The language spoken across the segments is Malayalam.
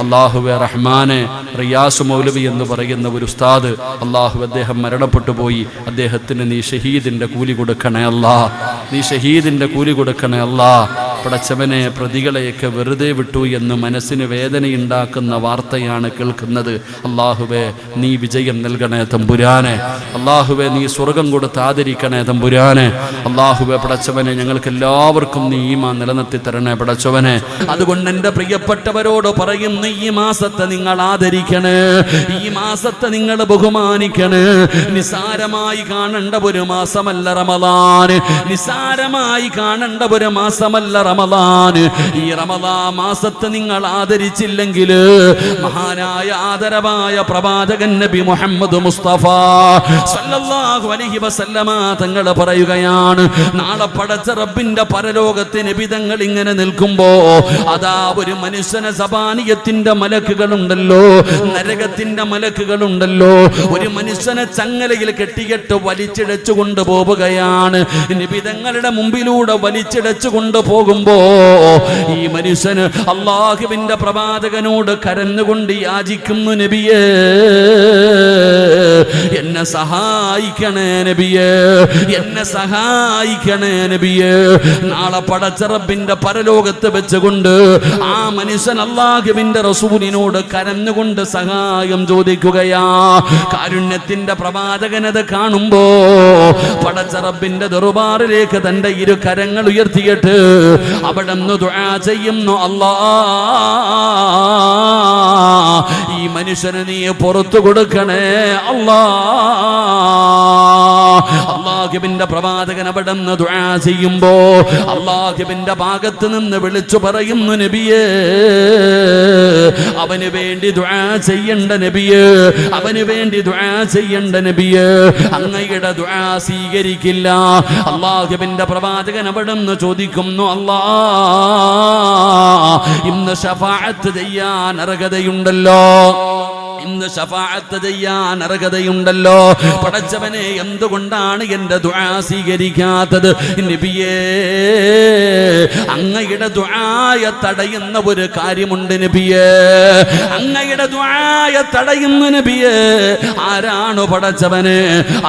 അള്ളാഹുവെ റഹ്മാനെ റിയാസ് മൗലവി എന്ന് പറയുന്ന ഒരു ഉസ്താദ് അള്ളാഹു അദ്ദേഹം മരണപ്പെട്ടു പോയി. അദ്ദേഹത്തിന് നീ ഷഹീദിന്റെ കൂലി കൊടുക്കണേ അല്ലാ. നീ ഷഹീദിന്റെ കൂലി കൊടുക്കണേ അല്ലാ. പടച്ചവനെ പ്രതികളെയൊക്കെ വെറുതെ വിട്ടു എന്ന് മനസ്സിന് വേദനയുണ്ടാക്കുന്ന വാർത്തയാണ് കേൾക്കുന്നത്. അള്ളാഹുവെ നീ വിജയം നൽകണേ തമ്പുരാനെ. അള്ളാഹുവെ നീ സ്വർഗം കൊടുത്ത് ആദരിക്കണേ തമ്പുരാനെ. അള്ളാഹുവെ പടച്ചവനെ ഞങ്ങൾക്ക് എല്ലാവർക്കും നീ ഈമാ നിലനിർത്തി തരണേ പടച്ചവനെ. അതുകൊണ്ട് എന്റെ പ്രിയപ്പെട്ടവരോട് പറയുന്ന ഈ മാസത്തെ നിങ്ങൾ ആദരിക്കണേ. ഈ മാസത്തെ നിങ്ങൾ ബഹുമാനിക്കണേ. നിസാരമായി കാണേണ്ട ഒരു മാസമല്ല റമദാൻ. നിസാരമായി കാണേണ്ട ഒരു മാസമല്ല റമദാൻ ഈ റമദാ മാസത്തെ നിങ്ങൾ ആദരിച്ചില്ലെങ്കിൽ മഹാനായ ആദരവായ പ്രവാചകൻ നബി മുഹമ്മദ് മുസ്തഫ സല്ലല്ലാഹു അലൈഹി വസല്ലമ തങ്ങൾ പറയുകയാണ് നാളെ പടച്ച റബ്ബിന്റെ പരലോകത്തെ നബിതങ്ങൾ ഇങ്ങനെ നിൽക്കുമ്പോ അതാ ഒരു മനുഷ്യന സപാനീയത്തിന്റെ മലക്കുകളുണ്ടല്ലോ നരകത്തിന്റെ മലക്കുകളുണ്ടല്ലോ ഒരു മനുഷ്യനെ ചങ്ങലയിൽ കെട്ടികെട്ട് വലിച്ചിടച്ചു കൊണ്ടുപോവുകയാണ് നിബിതങ്ങളുടെ മുമ്പിലൂടെ വലിച്ചിഴച്ചു കൊണ്ടുപോകുമ്പോ ഈ മനുഷ്യന് അള്ളാഹുവിന്റെ പ്രവാചകനോട് കരഞ്ഞുകൊണ്ട് യാചിക്കുന്നു നബിയേ. എന്നെ സഹായിക്കണേ നബിയേ. എന്നെ സഹായിക്കണേ നബിയേ. നാളെ പടച്ചറബിന്റെ പരലോകത്ത് വെച്ചുകൊണ്ട് ആ മനുഷ്യൻ അള്ളാഹുവിന്റെ റസൂലിനോട് കരഞ്ഞുകൊണ്ട് സഹായം ചോദിക്കുകയാ. കാരുണ്യത്തിന്റെ പ്രവാചകനത് കാണുമ്പോ പടച്ചറബിന്റെ ദെറുബാറിലേക്ക് തന്റെ ഇരു കരങ്ങൾ ഉയർത്തിയിട്ട് അവിടെ ദുആ ചെയ്യുന്നു അല്ലാ. ഈ മനുഷ്യനെ നീ പുറത്തു കൊടുക്കണേ അല്ലാ. അള്ളാഹുബിന്റെ പ്രവാചകൻ അവിടെ ദുആ ചെയ്യുമ്പോ അള്ളാഹുബിന്റെ ഭാഗത്ത് നിന്ന് വിളിച്ചു പറയുന്നു നബിയേ അവന് വേണ്ടി ദുആ ചെയ്യേണ്ട നബിയേ അവന് വേണ്ടി ദുആ ചെയ്യേണ്ട നബിയേ. അങ്ങയുടെ ദുആ സ്വീകരിക്കില്ല. അള്ളാഹുബിന്റെ പ്രവാചകൻ അവിടെ നിന്ന് ചോദിക്കുന്നു അല്ലാ ഇന്ന് ഷഫാഅത്ത് ചെയ്യാൻ അർഹതയുണ്ടല്ലോ. ഇന്ന് ഷഫാഅത്ത് ചെയ്യാൻ അർഹതയുണ്ടല്ലോ. പടച്ചവനെ എന്തുകൊണ്ടാണ് എന്റെ ദുആ സ്വീകരിക്കാത്തത്? നബിയേ അങ്ങയുടെ ദുആയ തടയുന്ന ഒരു കാര്യമുണ്ട് നബിയേ. അങ്ങയുടെ ദുആയ തടയുന്ന നബിയേ ആരാണ് പടച്ചവന്?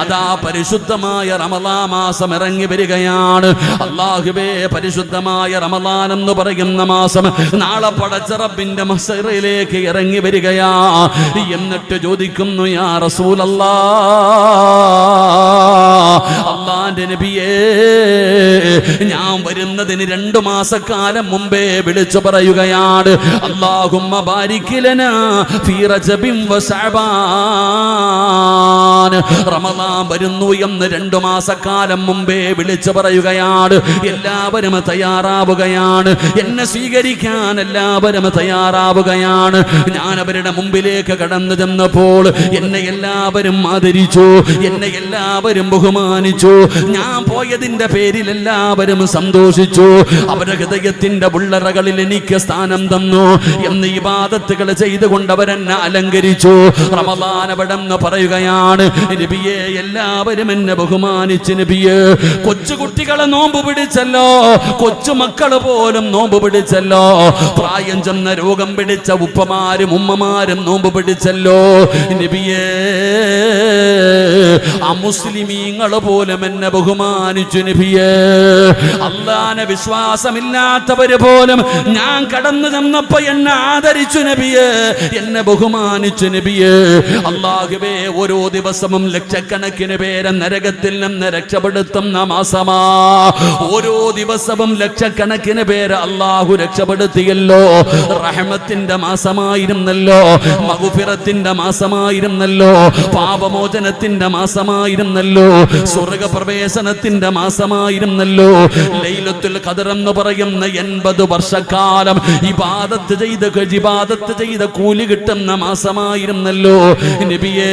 അതാ പരിശുദ്ധമായ റമലാ മാസം ഇറങ്ങി വരികയാണ്. അള്ളാഹുബേ പരിശുദ്ധമായ റമലാൻ എന്ന് പറയുന്ന മാസം നാളെ പടച്ച റബ്ബിന്റെ മസറിലേക്ക് ഇറങ്ങി വരികയാ. എന്നിട്ട് ചോദിക്കുന്നു യാ റസൂലല്ലാ അള്ളാന്റെ നബിയേ ഞാൻ വരുന്നതിന് രണ്ടു മാസക്കാലം മുമ്പേ വിളിച്ചു പറയുകയാണ്. അള്ളാഹുമ്മ ബാരിക്കിലന റമദാൻ വരുന്നു എന്ന് രണ്ടു മാസക്കാലം മുമ്പേ വിളിച്ചു പറയുകയാണ്. എല്ലാവരും തയ്യാറാവുകയാണ്. എന്നെ സ്വീകരിക്കാൻ എല്ലാവരും തയ്യാറാവുകയാണ്. ഞാൻ അവരുടെ മുമ്പിലേക്ക് കടന്നു ചെന്നപ്പോൾ എന്നെ എല്ലാവരും ആദരിച്ചു. എന്നെ എല്ലാവരും ബഹുമാനിച്ചു. ഞാൻ പോയതിന്റെ പേരിൽ എല്ലാവരും സന്തോഷിച്ചു. അവരുടെ ഹൃദയത്തിന്റെ ഉള്ളറകളിൽ എനിക്ക് സ്ഥാനം തന്നു. എന്ന് ഈ ബാധത്തുകൾ ചെയ്തുകൊണ്ട് അവരെന്നെ അലങ്കരിച്ചു റമദാനപടം പറയുകയാണ് നബിയെ എല്ലാവരും എന്നെ ബഹുമാനിച്ച് നബിയെ. കൊച്ചുകുട്ടികളെ നോമ്പ് പിടിച്ചല്ലോ. കൊച്ചു കൊച്ചുമക്കൾ പോലും നോമ്പ് പിടിച്ചല്ലോ. പ്രായം ചെന്ന രോഗം പിടിച്ച ഉപ്പമാരും ഉമ്മമാരും നോമ്പ് പിടിച്ചല്ലോ. നബിയേ അമുസ്ലിമീങ്ങൾ പോലും എന്നെ ബഹുമാനിച്ചു നബിയേ. അള്ളാനെ വിശ്വാസമില്ലാത്തവര് പോലും ഞാൻ കടന്നു ചെന്നപ്പോ എന്നെ ആദരിച്ചു നബിയേ എന്നെ ബഹുമാനിച്ചു നബിയേ. അള്ളാഹുവേ ഓരോ ദിവസവും ലക്ഷക്കണക്കിന് പേരെ നരകത്തിൽ നിന്ന് രക്ഷപ്പെടുത്തുന്ന മാസമാ ഓരോ ദിവസവും ലക്ഷക്കണക്കിന് പേര് അള്ളാഹു രക്ഷപ്പെടുത്തിയല്ലോ. റഹമത്തിന്റെ മാസമായിരുന്നല്ലോ. മകുഫിറത്തിന്റെ മാസമായിരുന്നല്ലോ. പാപമോചനത്തിന്റെ മാസമായിരുന്നല്ലോ. സ്വർഗപ്രവേശനത്തിന്റെ മാസമായിരുന്നല്ലോ. ലൈലത്തുൽ ഖദർ എന്ന് പറയുന്ന എൺപത് വർഷക്കാലം ഇബാദത്ത് ചെയ്ത് ഇബാദത്ത് ചെയ്ത കൂലി കിട്ടുന്ന മാസമായിരുന്നല്ലോ. നബിയെ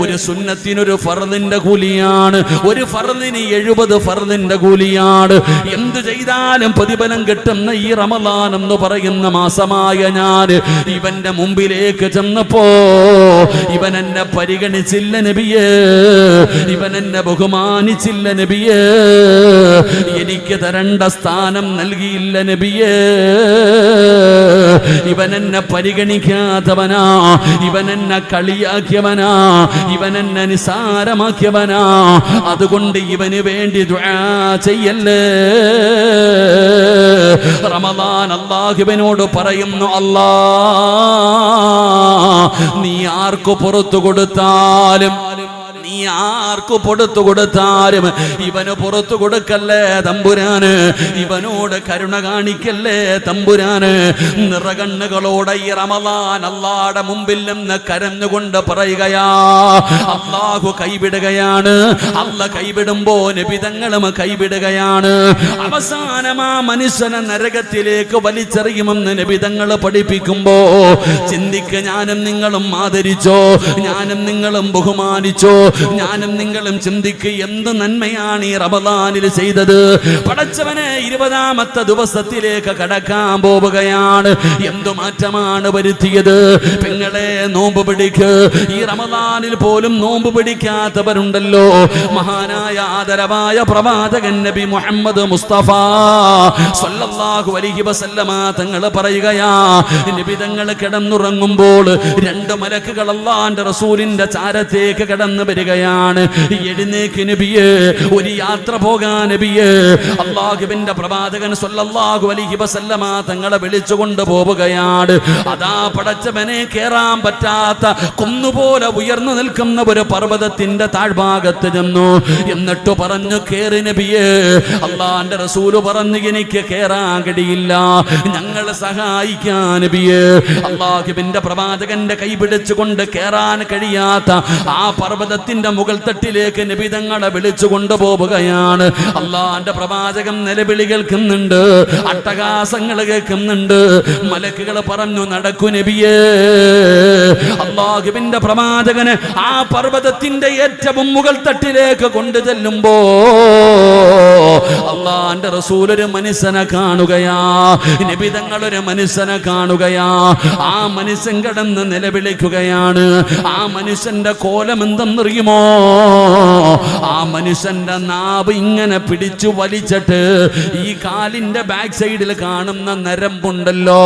ഒരു സുന്നത്തിനൊരു ഫർദിന്റെ കൂലിയാണ്. ഒരു ഫർദിന് എഴുപത് ഫർദിന്റെ കൂലിയാണ്. എന്ത് ചെയ്താലും പ്രതിഫലം കിട്ടുന്ന ഈ റമദാൻ എന്ന് പറയുന്ന മാസമായ ഞാൻ ഇവന്റെ മുമ്പിലേക്ക് ചെന്നപ്പോ ഇവൻ എന്നെ പരിഗണിച്ചില്ല നബിയേ. ഇവൻ എന്നെ ബഹുമാനിച്ചില്ല നബിയേ. എനിക്ക് തരണ്ട സ്ഥാനം നൽകിയില്ല നബിയേ. ഇവൻ എന്നെ പരിഗണിക്കാത്തവനാ ഇവൻ എന്നെ കളിയാക്കിയവനാ ഇവൻ എന്നെ നിസാരമാക്കിയവനാ. അതുകൊണ്ട് ഇവന് വേണ്ടി ചെയ്യല്ലേ? റമദാൻ അള്ളാഹിബനോട് പറയുന്നു അല്ലാ നീ ആർക്കു പുറത്തു കൊടുത്താലും നീ ആർക്കു പൊടുത്തു കൊടുത്താലും ഇവന് പുറത്തു കൊടുക്കല്ലേ തമ്പുരാന്? ഇവനോട് കരുണ കാണിക്കല്ലേ തമ്പുരാന്? നിറകണ്ണുകളോടെ ഈ റമലാൻ അള്ളാടെ മുമ്പിൽ നിന്ന് കരഞ്ഞുകൊണ്ട് പറയുകയാ അള്ളാഹു കൈവിടുകയാണ്. അല്ല കൈവിടുമ്പോ നിബിതങ്ങളും കൈവിടുകയാണ്. അവസാനമാ മനുഷ്യനെ നരകത്തിലേക്ക് വലിച്ചെറിയുമെന്ന് നിബിതങ്ങൾ പഠിപ്പിക്കുമ്പോ ചിന്തിക്ക് ഞാനും നിങ്ങളും ആദരിച്ചോ ഞാനും നിങ്ങളും ബഹുമാനിച്ചോ ഞാനും നിങ്ങളും ചിന്തിക്ക് എന്ത് നന്മയാണ് ഈ റമദാനിൽ ചെയ്തത്? പടച്ചവനെ ഇരുപതാമത്തെ ദിവസത്തിലേക്ക് കടക്കാൻ പോവുകയാണ്. എന്തു മാറ്റമാണ് വരുത്തിയത്? പെങ്ങളെ നോമ്പ് പിടിക്ക്. ഈ റമദാനിൽ പോലും നോമ്പ് പിടിക്കാത്തവരുണ്ടല്ലോ. മഹാനായ ആദരവായ പ്രവാചകൻ നബി മുഹമ്മദ് മുസ്തഫ സല്ലല്ലാഹു അലൈഹി വസല്ലമ തങ്ങൾ പറയുകയാ നബി തങ്ങൾ കിടന്നുറങ്ങുമ്പോൾ രണ്ട് മലക്കുകൾ റസൂലിന്റെ ചാരത്തേക്ക് കടന്നു വരികയാണ്. എഴുന്നേക്ക് നബിയേ ഒരു യാത്ര പോകാൻ നബിയേ. അള്ളാഹുവിന്റെ പ്രവാചകൻ സല്ലല്ലാഹു അലൈഹി വസല്ലമ തങ്ങളെ വിളിച്ചുകൊണ്ട് പോവുകയാണ്. അതാ പടച്ചവനെ കേറാൻ പറ്റാത്ത കുന്നുപോലെ ഉയർന്നു നിൽക്കുന്ന ഒരു പർവതത്തിന്റെ താഴ്ഭാഗത്ത് ചെന്നു. എന്നിട്ട് പറഞ്ഞു കേറി നബിയേ അള്ളാന്റെ റസൂൽ പറഞ്ഞു എനിക്ക് കേറാൻ കഴിയില്ല. ഞങ്ങൾ സഹായിക്കാൻ നബിയേ. അള്ളാഹുബിന്റെ പ്രവാചകന്റെ കൈ പിടിച്ചുകൊണ്ട് കേറാൻ കഴിയാത്ത ആ പർവതത്തിന്റെ മുകൾ തട്ടിലേക്ക് നബി തങ്ങളെ വിളിച്ചു കൊണ്ടുപോവുകയാണ്. അള്ളാന്റെ പ്രവാചകം നിലവിളി കേൾക്കുന്നുണ്ട് അട്ടഹാസങ്ങൾ കേൾക്കുന്നുണ്ട്. മലക്കുകൾ പറഞ്ഞു നടക്കു നബിയേ. അള്ളാഹുവിന്റെ പ്രവാചകന് ആ പർവതത്തിന്റെ ഏറ്റവും മുകൾ തട്ടിലേക്ക് കൊണ്ടു ചെല്ലുമ്പോ അള്ളാന്റെ റസൂൽ ഒരു മനുഷ്യനെ കാണുകയാ നിബിതങ്ങൾ ഒരു മനുഷ്യനെ കാണുകയാ. ആ മനുഷ്യൻ കടന്ന് നിലവിളിക്കുകയാണ്. ആ മനുഷ്യന്റെ കോലം എന്തെന്നറിയുമോ ആ മനുഷ്യന്റെ നാവ് ഇങ്ങനെ പിടിച്ചു വലിച്ചിട്ട് ഈ കാലിന്റെ ബാക്ക് സൈഡിൽ കാണുന്ന നരമ്പുണ്ടല്ലോ.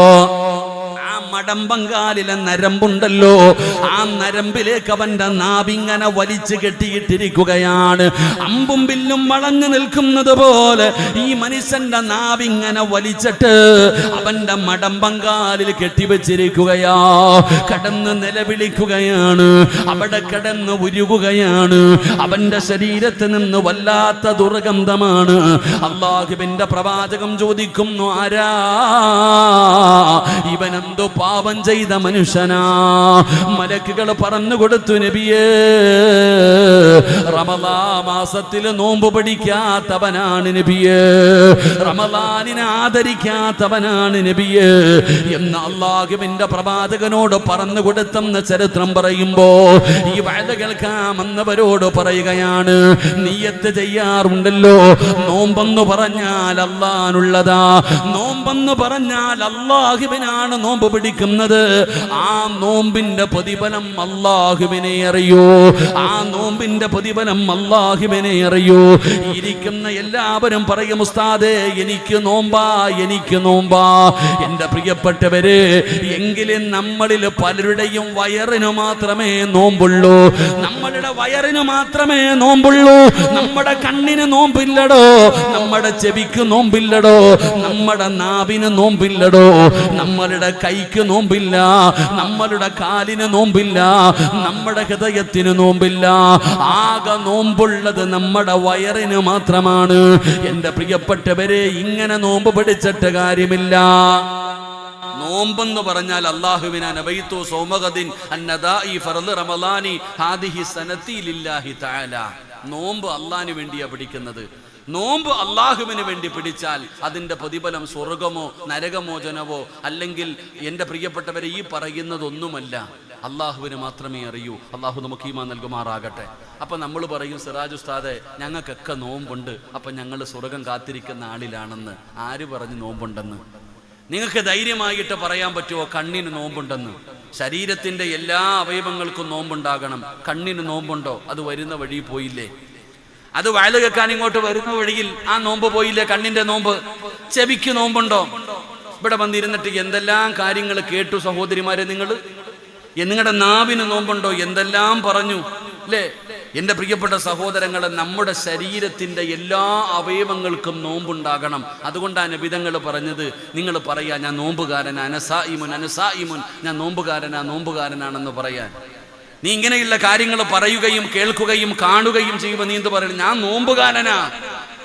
മടമ്പങ്കാലിലെ നരമ്പുണ്ടല്ലോ. ആ നരമ്പിലേക്ക് അവന്റെ നാവിങ്ങനെ വലിച്ചു കെട്ടിയിട്ടിരിക്കുകയാണ്. അമ്പും വില്ലും വളഞ്ഞു നിൽക്കുന്നത് പോലെ ഈ മനുഷ്യന്റെ നാവിങ്ങനെ വലിച്ചിട്ട് അവന്റെ മടമ്പങ്കാലിൽ കെട്ടിവെച്ചിരിക്കുകയാ. കടന്ന് നിലവിളിക്കുകയാണ്. അവിടെ കിടന്ന് ഉരുകുകയാണ്. അവന്റെ ശരീരത്തിൽ നിന്ന് വല്ലാത്ത ദുർഗന്ധമാണ്. അള്ളാഹുബിന്റെ പ്രവാചകം ചോദിക്കുന്നു ആരാ? ഇവനെന്തോ പാപം ചെയ്ത മനുഷ്യനാ. മലക്കുകൾ പറഞ്ഞു കൊടുത്തു നബിയേ. റമദാ മാസത്തിൽ നോമ്പ് പഠിക്കാത്തവനാണ് നബിയേ. റമദാനിനെ ആദരിക്കാത്തവനാണ് നബിയേ. എന്ന് അള്ളാഹുവിന്റെ പ്രവാചകനോട് പറഞ്ഞു കൊടുത്തെന്ന് ചരിത്രം പറയുമ്പോ ഈ വഴ കേൾക്കാമെന്നവരോട് പറയുകയാണ് നീയത്ത് ചെയ്യാറുണ്ടല്ലോ. നോമ്പെന്ന് പറഞ്ഞാൽ അള്ളാനുള്ളതാ നോമ്പെന്ന് പറഞ്ഞാൽ അള്ളാഹുവിനാണ് നോമ്പ് പിടിക്കുന്നത്? ആ നോമ്പിന്റെ പ്രതിഫലം അള്ളാഹുവിനെ അറിയൂ? ആ നോമ്പിന്റെ പ്രതിഫലം അള്ളാഹുവിനെ അറിയൂ? ഇരിക്കുന്ന എല്ലാവരും പറയും ഉസ്താദേ എനിക്ക് നോമ്പാ എനിക്ക് നോമ്പാ. എന്റെ പ്രിയപ്പെട്ടവര് എങ്കിലും നമ്മളിൽ പലരുടെയും വയറിന് മാത്രമേ നോമ്പുള്ളൂ. നമ്മളുടെ വയറിന് മാത്രമേ നോമ്പുള്ളൂ. നമ്മുടെ കണ്ണിന് നോമ്പില്ലടോ? നമ്മുടെ ചെവിക്ക് നോമ്പില്ലടോ? നമ്മുടെ നാവിന് നോമ്പില്ലടോ? നമ്മളുടെ കൈക്ക് നോമ്പില്ല. നമ്മളുടെ കാലിന് നോമ്പില്ല. നമ്മുടെ ഹൃദയത്തിന് നോമ്പില്ല. ആകെ നോമ്പുള്ളത് നമ്മുടെ വയറിന് മാത്രമാണ്. എന്റെ പ്രിയപ്പെട്ടവരെ ഇങ്ങനെ നോമ്പ് പിടിച്ചിട്ട് കാര്യമില്ല. നോമ്പെന്ന് പറഞ്ഞാൽ അള്ളാഹുവിന ഹാദിഹി ലില്ലാഹി തആല. നോമ്പ് അള്ളാഹിന് വേണ്ടിയാ പിടിക്കുന്നത്. നോമ്പ് അള്ളാഹുവിന് വേണ്ടി പിടിച്ചാൽ അതിന്റെ പ്രതിഫലം സ്വർഗമോ നരകമോചനവോ അല്ലെങ്കിൽ എന്റെ പ്രിയപ്പെട്ടവരെ ഈ പറയുന്നതൊന്നുമല്ല. അള്ളാഹുവിന് മാത്രമേ അറിയൂ. അള്ളാഹു നമുക്ക് ഈമാ നൽകുമാറാകട്ടെ. അപ്പൊ നമ്മൾ പറയും സിറാജ് ഉസ്താദെ ഞങ്ങൾക്കൊക്കെ നോമ്പുണ്ട്. അപ്പൊ ഞങ്ങൾ സ്വർഗം കാത്തിരിക്കുന്ന ആളിലാണെന്ന്. ആര് പറഞ്ഞു നോമ്പുണ്ടെന്ന്? നിങ്ങൾക്ക് ധൈര്യമായിട്ട് പറയാൻ പറ്റുമോ? കണ്ണിന് നോമ്പുണ്ടെന്ന്. ശരീരത്തിന്റെ എല്ലാ അവയവങ്ങൾക്കും നോമ്പുണ്ടാകണം. കണ്ണിന് നോമ്പുണ്ടോ? അത് വരുന്ന വഴി പോയില്ലേ? അത് വയൽ കേൾക്കാൻ ഇങ്ങോട്ട് വരുന്ന വഴിയിൽ ആ നോമ്പ് പോയില്ലേ? കണ്ണിന്റെ നോമ്പ്. ചെവിക്ക് നോമ്പുണ്ടോ? ഇവിടെ വന്നിരുന്നിട്ട് എന്തെല്ലാം കാര്യങ്ങൾ കേട്ടു സഹോദരിമാരെ നിങ്ങൾ നിങ്ങളുടെ നാവിന് നോമ്പുണ്ടോ? എന്തെല്ലാം പറഞ്ഞു? അല്ലേ എന്റെ പ്രിയപ്പെട്ട സഹോദരങ്ങളെ നമ്മുടെ ശരീരത്തിന്റെ എല്ലാ അവയവങ്ങൾക്കും നോമ്പുണ്ടാകണം. അതുകൊണ്ടാണ് വിധങ്ങൾ പറഞ്ഞത്. നിങ്ങൾ പറയാ ഞാൻ നോമ്പുകാരനാ അനസായിമുൻ അനസായിമുൻ ഞാൻ നോമ്പുകാരനാ നോമ്പുകാരനാണെന്ന് പറയാൻ. നീ ഇങ്ങനെയുള്ള കാര്യങ്ങൾ പറയുകയും കേൾക്കുകയും കാണുകയും ചെയ്യുമ്പോൾ നീ എന്ത് പറയണം? ഞാൻ നോമ്പുകാരനാ.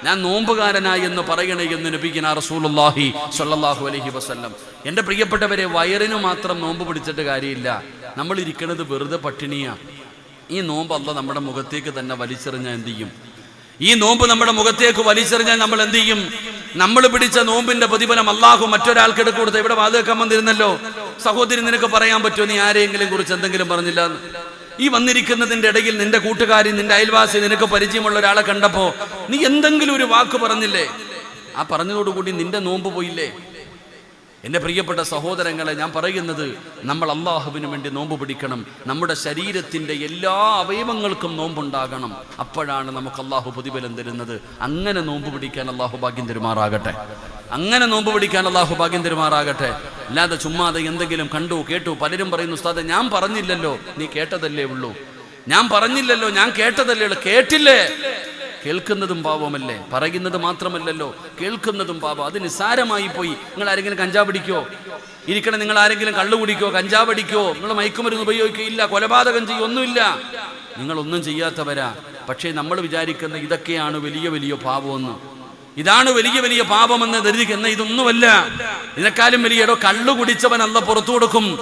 ഞാൻ നോമ്പുകാരനാ എന്ന് പറയണേ എന്ന് നബിക്കുന്ന റസൂലുള്ളാഹി സ്വല്ലല്ലാഹു അലഹി വസ്ല്ലം. എന്റെ പ്രിയപ്പെട്ടവരെ വയറിന് മാത്രം നോമ്പ് പിടിച്ചിട്ട് കാര്യമില്ല. നമ്മൾ ഇരിക്കുന്നത് വെറുതെ പട്ടിണിയാ. ഈ നോമ്പ് അല്ല നമ്മുടെ മുഖത്തേക്ക് തന്നെ വലിച്ചെറിഞ്ഞാൽ എന്ത് ചെയ്യും? ഈ നോമ്പ് നമ്മുടെ മുഖത്തേക്ക് വലിച്ചെറിഞ്ഞാൽ നമ്മൾ എന്ത് ചെയ്യും? നമ്മൾ പിടിച്ച നോമ്പിന്റെ പ്രതിഫലം അള്ളാഹു മറ്റൊരാൾക്ക് എടുത്തു കൊടുത്ത ഇവിടെ വാതകം വന്നിരുന്നല്ലോ. സഹോദരി നിനക്ക് പറയാൻ പറ്റുമോ? നീ ആരെയെങ്കിലും കുറിച്ച് എന്തെങ്കിലും പറഞ്ഞില്ല ഈ വന്നിരിക്കുന്നതിന്റെ ഇടയിൽ നിന്റെ കൂട്ടുകാരി നിന്റെ അയൽവാസി നിനക്ക് പരിചയമുള്ള ഒരാളെ കണ്ടപ്പോ നീ എന്തെങ്കിലും ഒരു വാക്ക് പറഞ്ഞില്ലേ? ആ പറഞ്ഞതോടുകൂടി നിന്റെ നോമ്പ് പോയില്ലേ? എന്റെ പ്രിയപ്പെട്ട സഹോദരങ്ങളെ ഞാൻ പറയുന്നത് നമ്മൾ അള്ളാഹുവിന് വേണ്ടി നോമ്പ് പിടിക്കണം. നമ്മുടെ ശരീരത്തിന്റെ എല്ലാ അവയവങ്ങൾക്കും നോമ്പുണ്ടാകണം. അപ്പോഴാണ് നമുക്ക് അള്ളാഹു പ്രതിഫലം തരുന്നത്. അങ്ങനെ നോമ്പ് പിടിക്കാൻ അള്ളാഹു ഭാഗ്യം തരുമാറാകട്ടെ. അങ്ങനെ നോമ്പ് പിടിക്കാൻ അള്ളാഹു ഭാഗ്യം തരുമാറാകട്ടെ. അല്ലാതെ ചുമ്മാതെ എന്തെങ്കിലും കണ്ടു കേട്ടു പലരും പറയുന്നു ഉസ്താദെ ഞാൻ പറഞ്ഞില്ലല്ലോ. നീ കേട്ടതല്ലേ ഉള്ളൂ. ഞാൻ പറഞ്ഞില്ലല്ലോ ഞാൻ കേട്ടതല്ലേ ഉള്ളൂ. കേട്ടില്ലേ? കേൾക്കുന്നതും പാപമല്ലേ പറയുന്നത് മാത്രമല്ലല്ലോ. കേൾക്കുന്നതും പാപം അത് നിസ്സാരമായി പോയി. നിങ്ങൾ ആരെങ്കിലും കഞ്ചാവ് പിടിക്കോ? ഇരിക്കണം നിങ്ങൾ ആരെങ്കിലും കള്ളു കുടിക്കോ? കഞ്ചാവ് പിടിക്കോ നിങ്ങൾ മയക്കുമരുന്ന് ഉപയോഗിക്കുകയില്ല കൊലപാതകം ചെയ്യോ. ഒന്നുമില്ല. നിങ്ങളൊന്നും ചെയ്യാത്തവരാ. പക്ഷേ നമ്മൾ വിചാരിക്കുന്ന ഇതൊക്കെയാണ് വലിയ വലിയ പാപമെന്ന് ഇതാണ് വലിയ വലിയ പാപമെന്ന് ധരിക്കുന്ന ഇതൊന്നുമല്ല. ഇതിനെക്കാളും വലിയ ഇടോ കള്ളു കുടിച്ചവൻ അല്ല പുറത്തു കൊടുക്കും.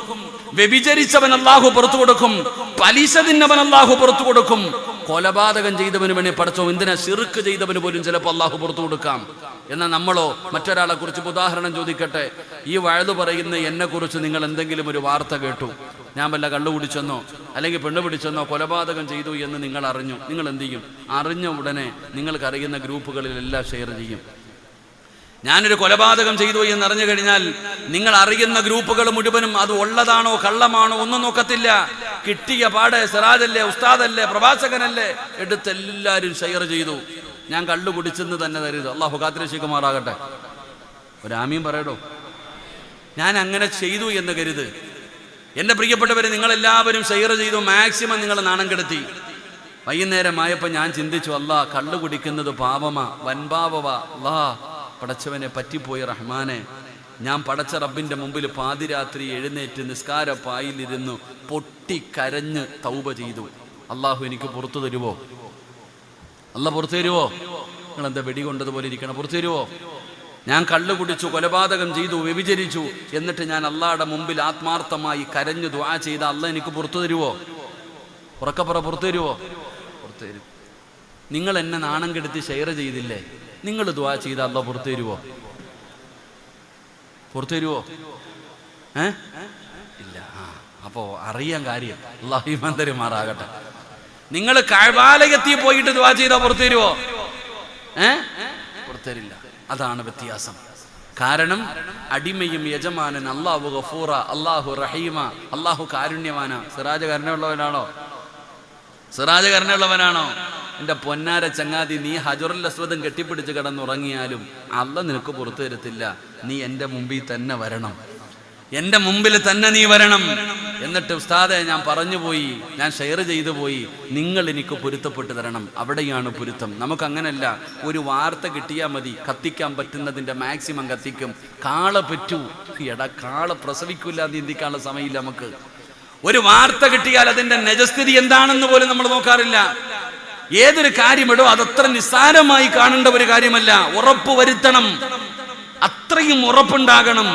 വ്യഭിചരിച്ചവൻ അല്ലാഹു പുറത്തു കൊടുക്കും. പലിശ തിന്നവൻ അല്ലാഹു പുറത്തു കൊടുക്കും. കൊലപാതകം ചെയ്തവന് വേണേ പഠിച്ചോ എന്തിനാ ശിർക്ക് ചെയ്തവന് പോലും ചിലപ്പോൾ അള്ളാഹു പുറത്തു കൊടുക്കാം? എന്നാൽ നമ്മളോ മറ്റൊരാളെ കുറിച്ച് ഉദാഹരണം ചോദിക്കട്ടെ? ഈ വഴുതു പറയുന്ന എന്നെ കുറിച്ച് നിങ്ങൾ എന്തെങ്കിലും ഒരു വാർത്ത കേട്ടു? ഞാൻ വല്ല കള്ളു കുടിച്ചെന്നോ അല്ലെങ്കിൽ പെണ്ണ് പിടിച്ചെന്നോ കൊലപാതകം ചെയ്തു എന്ന് നിങ്ങൾ അറിഞ്ഞു. നിങ്ങൾ എന്ത് ചെയ്യും? അറിഞ്ഞ ഉടനെ നിങ്ങൾക്ക് അറിയുന്ന ഗ്രൂപ്പുകളിലെല്ലാം ഷെയർ ചെയ്യും. ഞാനൊരു കൊലപാതകം ചെയ്തു എന്ന് അറിഞ്ഞു കഴിഞ്ഞാൽ നിങ്ങൾ അറിയുന്ന ഗ്രൂപ്പുകൾ മുഴുവനും അത് ഉള്ളതാണോ കള്ളമാണോ ഒന്നും നോക്കത്തില്ല. കിട്ടിയ പാടെ സിറാജല്ലേ ഉസ്താദല്ലേ പ്രഭാഷകനല്ലേ എടുത്ത് എല്ലാവരും ഷെയർ ചെയ്തു. ഞാൻ കള്ളു കുടിച്ചെന്ന് തന്നെ തരുത് അള്ളാഹു കാത്തിരക്ഷിക്കുമാറാകട്ടെ ഒരാമീം പറയടോ? ഞാൻ അങ്ങനെ ചെയ്തു എന്ന് കരുത്. എന്റെ പ്രിയപ്പെട്ടവരെ നിങ്ങളെല്ലാവരും ഷെയർ ചെയ്തു മാക്സിമം നിങ്ങൾ നാണം കെടുത്തി. വൈകുന്നേരമായപ്പോൾ ഞാൻ ചിന്തിച്ചു അല്ലാ കള്ളു കുടിക്കുന്നത് പാവമാ വൻപാപവാ അല്ലാ. പടച്ചവനെ പറ്റിപ്പോയി റഹ്മാനെ. ഞാൻ പടച്ച റബ്ബിന്റെ മുമ്പിൽ പാതിരാത്രി എഴുന്നേറ്റ് നിസ്കാര പായിലിരുന്നു പൊട്ടി കരഞ്ഞ് തൗബ ചെയ്തു. അള്ളാഹു എനിക്ക് പുറത്തു തരുവോ? അല്ല പുറത്തു തരുവോ? നിങ്ങൾ എന്താ വെടി കൊണ്ടതുപോലെ ഇരിക്കണം? പുറത്തു തരുവോ? ഞാൻ കള്ളു കുടിച്ചു കൊലപാതകം ചെയ്തു വ്യഭിചരിച്ചു എന്നിട്ട് ഞാൻ അള്ളാഹയുടെ മുമ്പിൽ ആത്മാർത്ഥമായി കരഞ്ഞു ദ്വാ ചെയ്ത അല്ല എനിക്ക് പുറത്തു തരുവോ? ഉറക്കപ്പുറ പുറത്തു തരുവോ? പുറത്തു തരും. നിങ്ങൾ എന്നെ നാണം കെടുത്തി ഷെയർ ചെയ്തില്ലേ? നിങ്ങൾ ദ്വാ ചെയ്ത അല്ല പുറത്തു തരുവോ പുറത്തു തരുവോ ഏ? ഇല്ല. ആ അപ്പോ അറിയാൻ കാര്യം. അള്ളാഹിമാൻ തരുമാറാകട്ടെ നിങ്ങൾ കഴിവാലയത്തിൽ പോയിട്ട് ദ്വാ ചെയ്താ പുറത്തു തരുവോ ഏ? പുറത്തരില്ല അതാണ് വ്യത്യാസം. കാരണം അടിമയും യജമാനൻ അള്ളാഹു ഗഫൂറ അള്ളാഹു റഹീമ അള്ളാഹു കാരുണ്യവാന. സിറാജ് കരുണയുള്ളവനാണോ? സിറാജ് കരുണയുള്ളവനാണോ? എന്റെ പൊന്നാര ചങ്ങാതി നീ ഹജറുൽ അസ്വദം കെട്ടിപ്പിടിച്ച് കിടന്നുറങ്ങിയാലും അല്ല നിനക്ക് പുറത്തു തരത്തില്ല. നീ എന്റെ മുമ്പിൽ തന്നെ വരണം. എന്റെ മുമ്പിൽ തന്നെ നീ വരണം. എന്നിട്ട് ഉസ്താദെ ഞാൻ പറഞ്ഞു പോയി ഞാൻ ഷെയർ ചെയ്തു പോയി. നിങ്ങൾ എനിക്ക് പൊരുത്തപ്പെട്ട് തരണം. അവിടെയാണ് പൊരുത്തം. നമുക്ക് അങ്ങനല്ല ഒരു വാർത്ത കിട്ടിയാൽ മതി. കത്തിക്കാൻ പറ്റുന്നതിന്റെ മാക്സിമം കത്തിക്കും. കാള പറ്റൂ. എടാ കാള പ്രസവിക്കില്ല എന്ന് ചിന്തിക്കാനുള്ള സമയമില്ല നമുക്ക്. ഒരു വാർത്ത കിട്ടിയാൽ അതിന്റെ നിജസ്ഥിതി എന്താണെന്ന് പോലും നമ്മൾ നോക്കാറില്ല. ഏതൊരു കാര്യമിടോ അതത്ര നിസ്സാരമായി കാണേണ്ട ഒരു കാര്യമല്ല. ഉറപ്പ് വരുത്തണം. അത്രയും ഉറപ്പുണ്ടാകണം.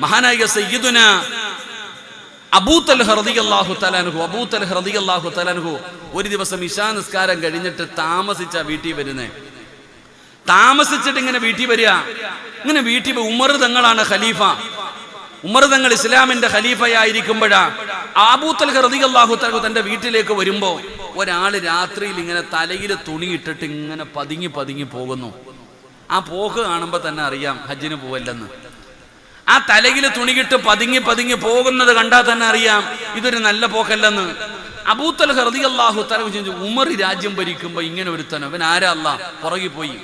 മഹാനായ സയ്യിദുന അബൂത്തൽ ഹൃദിയല്ലാഹു തലാനുഹു അബൂത്തൽ ഹൃദിയല്ലാഹു തലാനുഹു ഒരു ദിവസം ഇശാ നിസ്കാരം കഴിഞ്ഞിട്ട് താമസിച്ച വീട്ടിൽ വരുന്നേ. താമസിച്ചിട്ട് ഇങ്ങനെ വീട്ടിൽ വരിക. ഇങ്ങനെ വീട്ടിൽ ഉമർ തങ്ങളാണ് ഖലീഫ. ഉമർ തങ്ങൾ ഇസ്ലാമിന്റെ ഖലീഫയായിരിക്കുമ്പോഴാ ആബൂത്തൽ ഹൃദിയല്ലാഹു തലാഹു തന്റെ വീട്ടിലേക്ക് വരുമ്പോ ഒരാൾ രാത്രിയിൽ ഇങ്ങനെ തലയിൽ തുണി ഇട്ടിട്ട് ഇങ്ങനെ പതുങ്ങി പതുങ്ങി പോകുന്നു. ആ പോക്ക് കാണുമ്പോൾ തന്നെ അറിയാം ഹജ്ജിന് പോവല്ലെന്ന്. ആ തലയിൽ തുണി തുണികിട്ട് പതുങ്ങി പതുങ്ങി പോകുന്നത് കണ്ടാൽ തന്നെ അറിയാം ഇതൊരു നല്ല പോക്കല്ലെന്ന്. അബൂത്തൽ ഹൃദി അള്ളാഹു തല ഉമർ രാജ്യം ഭരിക്കുമ്പോൾ ഇങ്ങനെ ഒരുത്തനോ? അവൻ ആരാ അല്ല പുറകിൽ പോയി.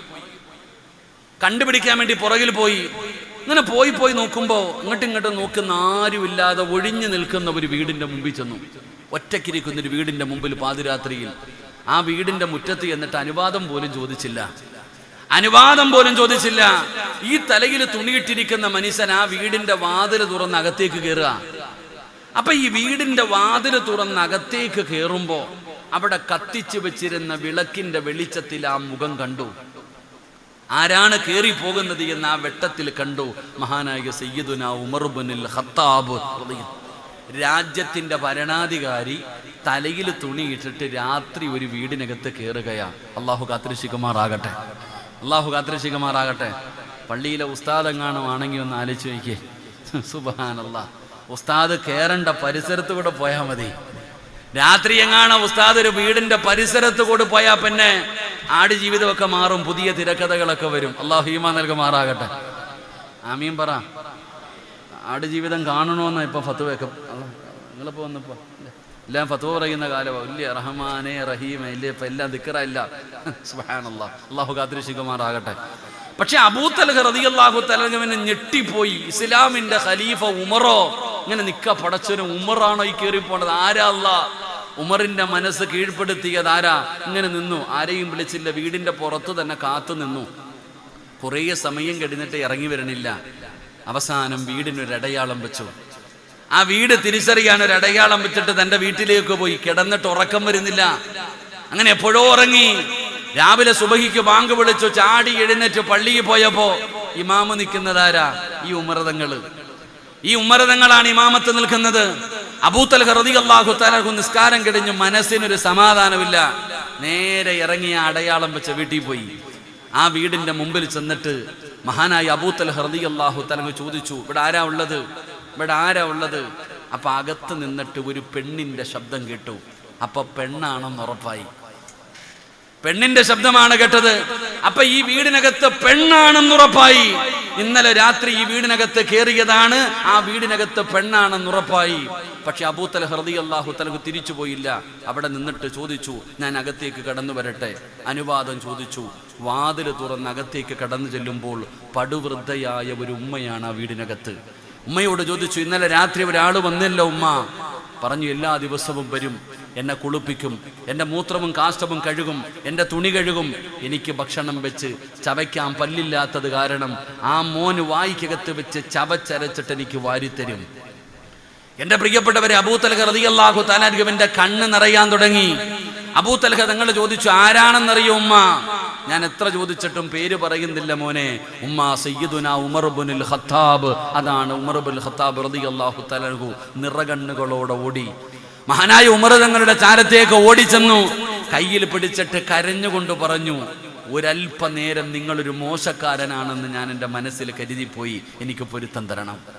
കണ്ടുപിടിക്കാൻ വേണ്ടി പുറകിൽ പോയി. ഇങ്ങനെ പോയി പോയി നോക്കുമ്പോൾ ഇങ്ങോട്ടും ഇങ്ങോട്ടും നോക്കുന്ന ആരുമില്ലാതെ ഒഴിഞ്ഞു നിൽക്കുന്ന ഒരു വീടിന്റെ മുമ്പിൽ ചെന്നു. ഒറ്റക്കിരിക്കുന്ന ഒരു വീടിന്റെ മുമ്പിൽ പാതിരാത്രിയിൽ. ആ വീടിന്റെ മുറ്റത്ത് എന്നിട്ട് അനുവാദം പോലും ചോദിച്ചില്ല. അനുവാദം പോലും ചോദിച്ചില്ല. ഈ തലയിൽ തുണിയിട്ടിരിക്കുന്ന മനുഷ്യൻ ആ വീടിന്റെ വാതിൽ തുറന്ന് അകത്തേക്ക് കയറുക അപ്പൊ ഈ വീടിന്റെ വാതിൽ തുറന്ന് അകത്തേക്ക് കയറുമ്പോ അവിടെ കത്തിച്ചു വെച്ചിരുന്ന വിളക്കിന്റെ വെളിച്ചത്തിൽ ആ മുഖം കണ്ടു. ആരാണ് കയറി പോകുന്നത് എന്ന് ആ വെട്ടത്തിൽ കണ്ടു. മഹാനായക സയ്യിദുന ഉമർബുനിൽ ഖത്താബ് രാജ്യത്തിന്റെ ഭരണാധികാരി തലയിൽ തുണിയിട്ടിട്ട് രാത്രി ഒരു വീടിനകത്ത് കയറുകയാ അള്ളാഹു കാത്തിരശികുമാറാകട്ടെ അള്ളാഹു കാത്തിരശികുമാറാകട്ടെ പള്ളിയിലെ ഉസ്താദ് എങ്ങാണ് ആണെങ്കിൽ ഒന്ന് ആലോചിച്ച് നോക്കിയേ. സുബാനല്ല ഉസ്താദ് കയറേണ്ട പരിസരത്ത് കൂടെ പോയാൽ മതി. രാത്രി എങ്ങാണ് ഉസ്താദ് ഒരു വീടിന്റെ പരിസരത്ത് കൂടെ പോയാൽ പിന്നെ ആട് ജീവിതമൊക്കെ മാറും പുതിയ തിരക്കഥകളൊക്കെ വരും. അള്ളാഹു ഹീമ നൽകുമാറാകട്ടെ. ആമീൻ പറ. ആട് ജീവിതം കാണണമെന്ന് ഇപ്പൊ ഫത്തുവൊക്കെ നിങ്ങളിപ്പോ വന്നപ്പോ വന്നപ്പോൾ എല്ലാം ഫത്തുവ പറയുന്ന കാലമോ. ഇല്ല റഹ്മാനെ റഹീമ ഇല്ലേ? ഇപ്പം എല്ലാം ദിക്കറ ഇല്ല സുബ്ഹാനല്ലാ. അള്ളാഹു കാത്തിരശികുമാറാകട്ടെ പക്ഷെ അബൂത്തൽ റതിയല്ലാഹു തലകവിനെ ഞെട്ടിപ്പോയി. ഇസ്ലാമിന്റെ ഖലീഫ ഉമറോ ഇങ്ങനെ നിക്ക പടച്ചൊരു ഉമറാണോ ഈ കയറി പോണത് ആരാ അല്ല? ഉമറിന്റെ മനസ്സ് കീഴ്പ്പെടുത്തിയത് ആരാ? ഇങ്ങനെ നിന്നു. ആരെയും വിളിച്ചില്ല. വീടിന്റെ പുറത്ത് തന്നെ കാത്തു നിന്നു. കുറേ സമയം കഴിഞ്ഞിട്ട് ഇറങ്ങി വരണില്ല. അവസാനം വീടിനൊരു അടയാളം വെച്ചു. ആ വീട് തിരിച്ചറിയാൻ ഒരു അടയാളം വെച്ചിട്ട് തന്റെ വീട്ടിലേക്ക് പോയി. കിടന്നിട്ട് ഉറക്കം വരുന്നില്ല. അങ്ങനെ എപ്പോഴോ ഉറങ്ങി. രാവിലെ സുബഹിക്ക് ബാങ്ക് വിളിച്ചു. ചാടി എഴുന്നേറ്റ് പള്ളിയിൽ പോയപ്പോ ഇമാമ് നിൽക്കുന്നതാരാ ഈ ഉമറതങ്ങൾ ഈ ഉമ്മരതങ്ങളാണ് ഇമാമത്ത് നിൽക്കുന്നത്. അബൂത്തൽ ഹൃദി അള്ളാഹു തലർക്കും നിസ്കാരം കിടഞ്ഞു മനസ്സിനൊരു സമാധാനമില്ല. നേരെ ഇറങ്ങിയ അടയാളം വെച്ച വീട്ടിൽ പോയി. ആ വീടിന്റെ മുമ്പിൽ ചെന്നിട്ട് മഹാനായ അബൂത്തൽ ഹർദി അള്ളാഹു തലങ്ങ് ചോദിച്ചു ഇവിടെ ആരാ ഉള്ളത്? ഇവിടെ ആരാ ഉള്ളത്? അപ്പൊ അകത്ത് നിന്നിട്ട് ഒരു പെണ്ണിന്റെ ശബ്ദം കേട്ടു. അപ്പൊ പെണ്ണാണെന്ന് ഉറപ്പായി. പെണ്ണിന്റെ ശബ്ദമാണ് കേട്ടത്. അപ്പൊ ഈ വീടിനകത്ത് പെണ്ണാണെന്ന് ഉറപ്പായി. ഇന്നലെ രാത്രി ഈ വീടിനകത്ത് കയറിയതാണ് ആ വീടിനകത്ത് പെണ്ണാണെന്ന് ഉറപ്പായി. പക്ഷെ അബൂത്തൽ ഹൃദയ അള്ളാഹു തലക്ക് തിരിച്ചു പോയില്ല. അവിടെ നിന്നിട്ട് ചോദിച്ചു ഞാൻ അകത്തേക്ക് കടന്നു വരട്ടെ? അനുവാദം ചോദിച്ചു. വാതിൽ തുറന്ന് അകത്തേക്ക് കടന്നു ചെല്ലുമ്പോൾ പടുവൃദ്ധയായ ഒരു ഉമ്മയാണ് ആ വീടിനകത്ത്. ഉമ്മയോട് ചോദിച്ചു ഇന്നലെ രാത്രി ഒരാൾ വന്നില്ല ഉമ്മ? പറഞ്ഞു എല്ലാ ദിവസവും വരും. എന്നെ കുളിപ്പിക്കും എന്റെ മൂത്രവും കാഷ്ടവും കഴുകും എന്റെ തുണി കഴുകും. എനിക്ക് ഭക്ഷണം വെച്ച് ചവയ്ക്കാൻ പല്ലില്ലാത്തത് കാരണം ആ മോന് വായിക്കകത്ത് വെച്ച് ചവച്ചരച്ചിട്ട് എനിക്ക് വാരിത്തരും. എന്റെ പ്രിയപ്പെട്ടവരെ അബൂത്തലഹ റളിയല്ലാഹു താലാൻഹുവിന്റെ കണ്ണ് നിറയാൻ തുടങ്ങി. അബൂത്തലഹ തങ്ങൾ ചോദിച്ചു ആരാണെന്നറിയോ ഉമ്മ? ഞാൻ എത്ര ചോദിച്ചിട്ടും പേര് പറയുന്നില്ല മോനെ. ഉമ്മ സയ്യിദുന ഉമർബുനുൽ ഖത്താബ്. അതാണ് ഉമർബുൽ ഖത്താബ് റളിയല്ലാഹു തആലഹു നിറകണ്ണുകളോടെ ഓടി. മഹാനായ ഉമർ തങ്ങളുടെ ചാരത്തേക്ക് ഓടിച്ചെന്നു. കയ്യിൽ പിടിച്ചിട്ട് കരഞ്ഞുകൊണ്ട് പറഞ്ഞു ഒരല്പനേരം നിങ്ങളൊരു മോശക്കാരനാണെന്ന് ഞാൻ എന്റെ മനസ്സിൽ കരുതിപ്പോയി. എനിക്ക് പൊരുത്തം തരണം.